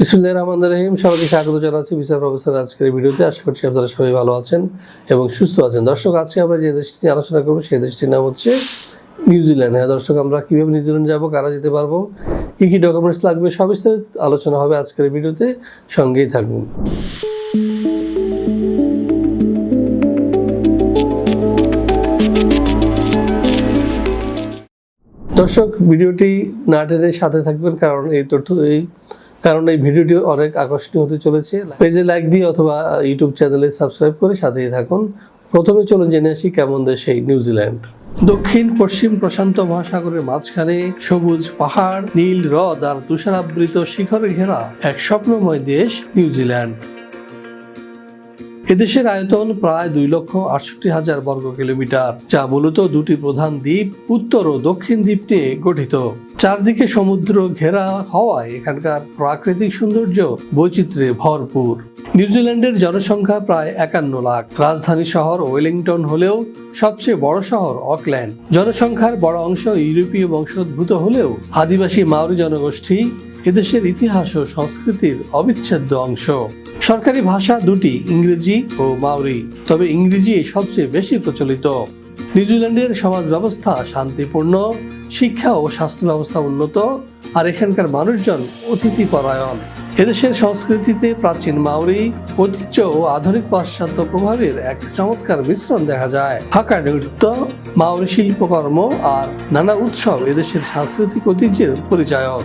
বিসমুল্লাহ রহমান রহিম, সবাইকে স্বাগত জানাচ্ছি বিচার প্রফেসর আজকের ভিডিওতে। আশা করছি আপনারা সবাই ভালো আছেন এবং সুস্থ আছেন। দর্শক, আজকে আমরা যে দেশটি নিয়ে আলোচনা করব, সেই দেশটির নাম হচ্ছে নিউজিল্যান্ড। হ্যাঁ দর্শক, আমরা কীভাবে নিউজিল্যান্ড যাব, কারা যেতে পারব, কী কী ডকুমেন্টস লাগবে, সব বিস্তারিত আলোচনা হবে আজকের ভিডিওতে। সঙ্গেই থাকুন। দর্শক, ভিডিওটি না টেনে সাথে থাকবেন, কারণ এই তথ্য, এই কারণ এই ভিডিওটি অনেক আকর্ষণীয় হতে চলেছে। পেজে লাইক দিয়ে অথবা ইউটিউব চ্যানেলে সাবস্ক্রাইব করে সাথেই থাকুন। প্রথমে চলুন জেনে আসি কেমন দেশ এই নিউজিল্যান্ড দক্ষিণ, পশ্চিম প্রশান্ত মহাসাগরের মাঝখানে সবুজ পাহাড়, নীল হ্রদ আর তুষারাবৃত শিখরে ঘেরা এক স্বপ্নময় দেশ নিউজিল্যান্ড এদেশের আয়তন প্রায় দুই লক্ষ আটষট্টি হাজার বর্গ কিলোমিটার যা মূলত দুটি প্রধান দ্বীপ, উত্তর ও দক্ষিণ দ্বীপ নিয়ে গঠিত। চারদিকে সমুদ্র ঘেরা হওয়ায় এখানকার প্রাকৃতিক সৌন্দর্য বৈচিত্র্যে ভরপুর। নিউজিল্যান্ডের জনসংখ্যা প্রায় একান্ন লাখ। রাজধানী শহর ওয়েলিংটন হলেও সবচেয়ে বড় শহর অকল্যান্ড। জনসংখ্যার বড় অংশ ইউরোপীয় বংশোদ্ভূত হলেও আদিবাসী মাওরি জনগোষ্ঠী এদেশের ইতিহাস ও সংস্কৃতির অবিচ্ছেদ্য অংশ। সরকারি ভাষা দুটি, ইংরেজি ও মাওরি। তবে ইংরেজি সবচেয়ে বেশি প্রচলিত। নিউজিল্যান্ডের সমাজ ব্যবস্থা শান্তিপূর্ণ। শিক্ষা ও স্বাস্থ্য ব্যবস্থা উন্নত, আর এখানকার মানুষজন অতিথি পরায়ণ। এদেশের সংস্কৃতিতে প্রাচীন মাউরি, ঐতিহ্য ও আধুনিক পাশ্চাত্য প্রভাবের এক চমৎকার মিশ্রণ দেখা যায়। ফাঁকা নৃত্য মাওরি শিল্পকর্ম আর নানা উৎসব এদেশের সাংস্কৃতিক ঐতিহ্যের পরিচায়ক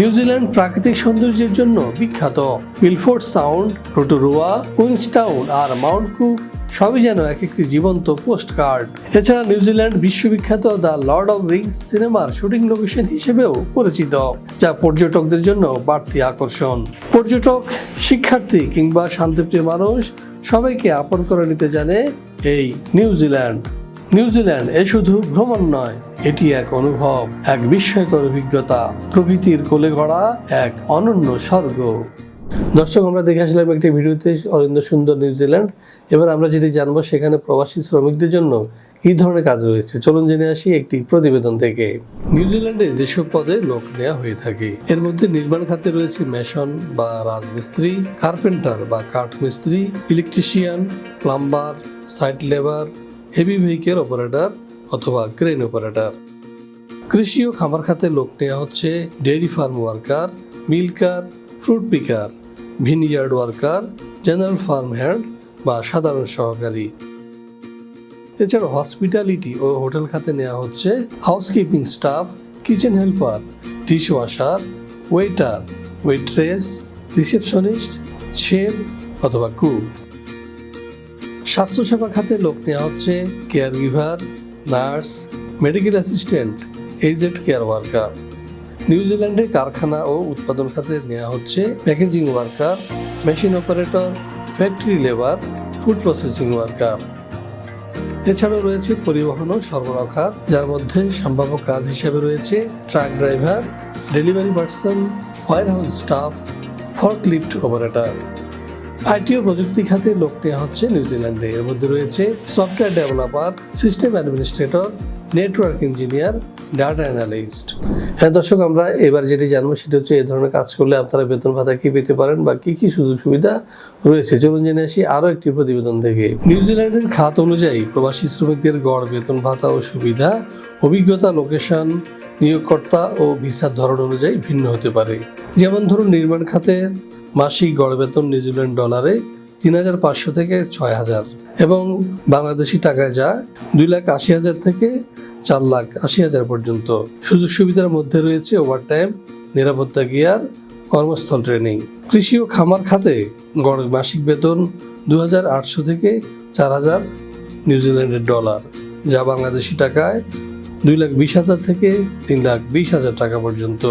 নিউজিল্যান্ড প্রাকৃতিক সৌন্দর্যের জন্য বিখ্যাত। মিলফোর্ড সাউন্ড, রোটোরোয়া, কুইন্সটাউন আর মাউন্ট কুক সবই যেন এক একটি জীবন্ত পোস্ট কার্ড এছাড়া নিউজিল্যান্ড বিশ্ববিখ্যাত দ্য লর্ড অব রিংস সিনেমার শুটিং লোকেশন হিসেবেও পরিচিত, যা পর্যটকদের জন্য বাড়তি আকর্ষণ। পর্যটক, শিক্ষার্থী কিংবা শান্তিপ্রিয় মানুষ সবাইকে আপন করে নিতে জানে এই নিউজিল্যান্ড নিউজিল্যান্ড এ শুধু ভ্রমণ নয়, এটি এক অনুভব, এক বিস্ময়কর অভিজ্ঞতা, প্রকৃতির কোলে গড়া এক অনন্য স্বর্গ। দর্শক, আমরা দেখে আসলাম একটি ভিডিওতে অরিন্দ সুন্দর নিউজিল্যান্ড। এবার আমরা যদি জানব সেখানে প্রবাসী শ্রমিকদের জন্য কি ধরনের কাজ রয়েছে, চলুন জেনে আসি একটি প্রতিবেদন থেকে। নিউজিল্যান্ডে যেসব পদে লোক নেওয়া হয়ে থাকে, এর মধ্যে নির্মাণ খাতে রয়েছে মেশন বা রাজমিস্ত্রি, কার্পেন্টার বা কাঠ মিস্ত্রি electrician, plumber, site labour heavy vehicle operator অথবা ক্রেন অপারেটর কৃষি ও খামার খাতে লোক নেওয়া হচ্ছে dairy farm worker milker fruit picker vineyard worker general farm hand বা সাধারণ সহকারী। এছাড়া হসপিটালিটি ও হোটেল খাতে নেওয়া হচ্ছে housekeeping staff kitchen helper dish washer waiter waitress receptionist chef অথবা কুক স্বাস্থ্যসেবা খাতে লোক নেওয়া হচ্ছে care giver nurse, medical assistant aged care worker. নিউজিল্যান্ডে কারখানা ও উৎপাদন খাতে নেওয়া হচ্ছে packaging worker, machine operator, factory labour, food processing worker. এছাড়াও রয়েছে পরিবহন ও সরবরাহ খাত, যার মধ্যে সম্ভাব্য কাজ হিসেবে রয়েছে truck driver, delivery person warehouse staff, forklift operator. IT ও প্রযুক্তি খাতে লোক নেওয়া হচ্ছে নিউজিল্যান্ডে এর মধ্যে রয়েছে software developer, system administrator, network engineer, data analyst. হ্যাঁ দর্শক, আমরা এবার যেটি জানব সেটা হচ্ছে এই ধরনের কাজ করলে আপনারা বেতন ভাতা কি পেতে পারেন বা কি কি সুযোগ সুবিধা রয়েছে? চলুন জেনে আসি আরও একটি প্রতিবেদন থেকে। নিউজিল্যান্ডের খাত অনুযায়ী প্রবাসী শ্রমিকদের গড়, বেতন ভাতা ও সুবিধা, অভিজ্ঞতা, লোকেশন, নিয়োগকর্তা ও ভিসার ধরন অনুযায়ী ভিন্ন হতে পারে। যেমন ধরুন, নির্মাণ খাতে মাসিক গড় বেতন নিউজিল্যান্ড ডলারে তিন হাজার পাঁচশো থেকে ছয় হাজার। এবং বাংলাদেশি টাকায় যা দুই লাখ আশি হাজার থেকে চার লাখ আশি হাজার পর্যন্ত। সুযোগ সুবিধার মধ্যে রয়েছে ওভারটাইম, নিরাপত্তা গিয়ার, কর্মস্থল ট্রেনিং। কৃষি ও খামার খাতে গড় মাসিক বেতন দু হাজার আটশো থেকে চার হাজার নিউজিল্যান্ডের ডলার, যা বাংলাদেশি টাকায় দুই লাখ বিশ হাজার থেকে তিন লাখ বিশ হাজার টাকা পর্যন্ত।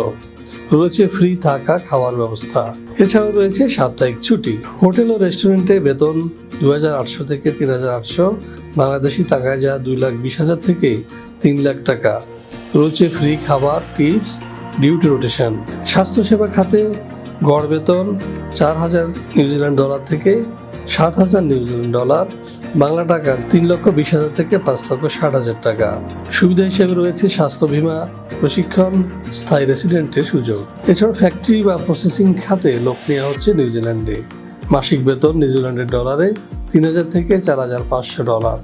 রয়েছে ফ্রি থাকা খাওয়ার ব্যবস্থা। এছাড়াও রয়েছে সাপ্তাহিক ছুটি। হোটেল ও রেস্টুরেন্টে বেতন দু হাজার আটশো থেকে তিন হাজার আটশো, বাংলাদেশি টাকায় যা দুই লাখ বিশ হাজার থেকে তিন লাখ টাকা। রয়েছে ফ্রি খাবার, টিপস, ডিউটি রোটেশন। স্বাস্থ্যসেবা খাতে গড় বেতন চার হাজার নিউজিল্যান্ড ডলার থেকে সাত হাজার নিউজিল্যান্ড ডলার। বাংলা টাকা তিন লক্ষ বিশ হাজার থেকে পাঁচ লক্ষ ষাট হাজার টাকা। সুবিধা হিসেবে রয়েছে স্বাস্থ্য বীমা, প্রশিক্ষণ, স্থায়ী রেসিডেন্টের সুযোগ। এছাড়া ফ্যাক্টরি বা প্রসেসিং খাতে লোক নেওয়া হচ্ছে নিউজিল্যান্ডে মাসিক বেতন নিউজিল্যান্ডের ডলারে তিন হাজার থেকে চার হাজার পাঁচশো ডলার।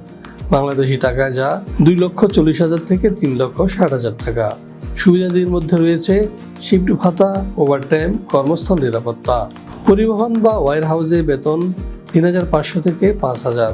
বাংলাদেশি টাকায় যা দুই লক্ষ চল্লিশ হাজার থেকে তিন লক্ষ ষাট হাজার টাকা। সুবিধাদির মধ্যে রয়েছে শিফট ভাতা ওভারটাইম কর্মস্থল নিরাপত্তা। পরিবহন বা ওয়ার হাউসে বেতন তিন হাজার পাঁচশো থেকে পাঁচ হাজার।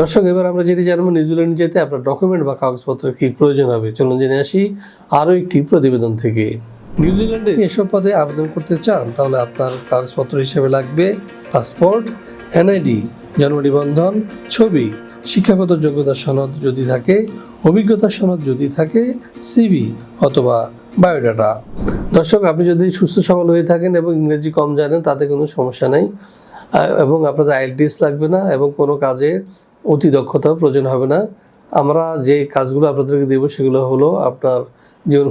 দর্শক এবার আমরা যেটি জানব নিউজিল্যান্ড যেতে আপনার ডকুমেন্ট বা কাগজপত্র কি প্রয়োজন হবে? চলুন জেনে আসি আরও একটি প্রতিবেদন থেকে। নিউজিল্যান্ডে এসব পদে আবেদন করতে চান তাহলে আপনার কাগজপত্র হিসেবে লাগবে পাসপোর্ট এনআইডি জন্ম নিবন্ধন ছবি শিক্ষাগত যোগ্যতা সনদ যদি থাকে অভিজ্ঞতা সনদ যদি থাকে সিভি অথবা বায়োডাটা। দর্শক আপনি যদি সুস্থ সবল হয়ে থাকেন এবং ইংরেজি কম জানেন তাতে কোনো সমস্যা নেই। এবং আপনাদের আইএলটিএস লাগবে না এবং কোনো কাজে অতি দক্ষতাও প্রয়োজন হবে না। আমরা যে কাজগুলো আপনাদেরকে দেবো সেগুলো হলো আপনার যেমন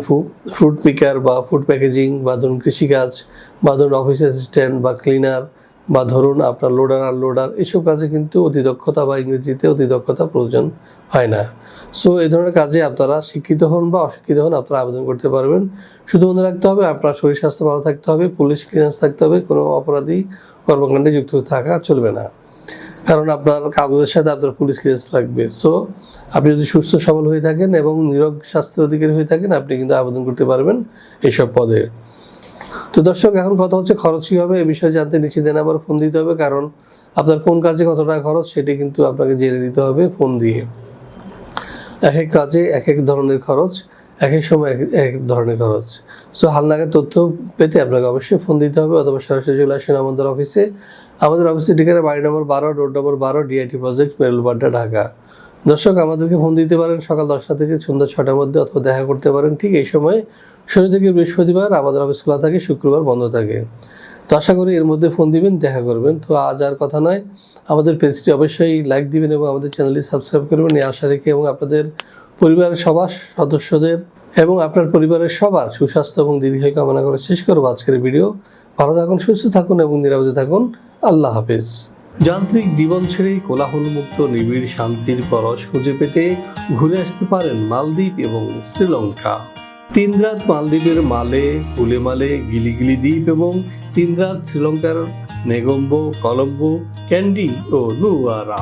ফুড পিকার বা ফুড প্যাকেজিং বা ধরুন কৃষিকাজ বা ধরুন অফিস অ্যাসিস্ট্যান্ট বা ক্লিনার বা ধরুন আপনার লোডার আর লোডার এসব কাজে কিন্তু অতি দক্ষতা বা ইংরেজিতে অতি দক্ষতা প্রয়োজন হয় না। সো এই ধরনের কাজে আপনারা শিক্ষিত হন বা অশিক্ষিত হন আপনারা আবেদন করতে পারবেন। শুধু মনে রাখতে হবে, আপনার শরীর স্বাস্থ্য ভালো থাকতে হবে, পুলিশ ক্লিয়ারেন্স থাকতে হবে, কোনো অপরাধী কর্মকাণ্ডে যুক্ত থাকা চলবে না। কারণ আপনার কাগজের সাথে আপনার পুলিশ কেস লাগবে। সো আপনি যদি সুস্থ, সবল হয়ে থাকেন এবং নিরোগ স্বাস্থ্যের অধিকারী হয়ে থাকেন, আপনি কিন্তু আবেদন করতে পারবেন এইসব পদে। তো দর্শক, এখন কথা হচ্ছে খরচ কী হবে এই বিষয়ে জানতে নিচে দেন আবার ফোন দিতে হবে, কারণ আপনার কোন কাজে কত টাকা খরচ সেটি কিন্তু আপনাকে জেনে নিতে হবে ফোন দিয়ে। এক এক কাজে এক এক ধরনের খরচ। এক এক সময় এক এক ধরনের খরচ। সো হালনাগাদ তথ্য পেতে আপনাকে অবশ্যই ফোন দিতে হবে অথবা সরাসরি চলে আসুন আমাদের অফিসে আমাদের অফিসের ঠিকানা বাড়ি নম্বর বারো রোড নম্বর বারো ডিআইটি প্রজেক্ট মেরুলবাড্ডা, ঢাকা। দর্শক, আমাদেরকে ফোন দিতে পারেন সকাল দশটা থেকে সন্ধ্যা ছটার মধ্যে অথবা দেখা করতে পারেন ঠিক এই সময়। শনি থেকে বৃহস্পতিবার আমাদের অফিস খোলা থাকে, শুক্রবার বন্ধ থাকে। তো আশা করি এর মধ্যে ফোন দিবেন, দেখা করবেন। তো আজ আর কথা নয়। আমাদের পেজটি অবশ্যই লাইক দিবেন এবং আমাদের চ্যানেলটি সাবস্ক্রাইব করবেন। এই আশা রেখে এবং আপনাদের পরিবারের সবার সদস্যদের এবং আপনার পরিবারের সবার সুস্বাস্থ্য এবং দীর্ঘায়ু কামনা করে শেষ করব আজকের ভিডিও। ভালো থাকুন, সুস্থ থাকুন এবং নিরাপদে থাকুন। আল্লাহ হাফেজ। যান্ত্রিক জীবন ছেড়ে কোলাহলমুক্ত, নিবিড়, শান্তির পরশ খুঁজে পেতে ঘুরে আসতে পারেন মালদ্বীপ এবং শ্রীলঙ্কা। তিন রাত মালদ্বীপের মালে উলেমালে গিলিগিলি দ্বীপ এবং তিন রাত শ্রীলঙ্কার নেগম্বো, কলম্বো, ক্যান্ডি ও নুয়ারা।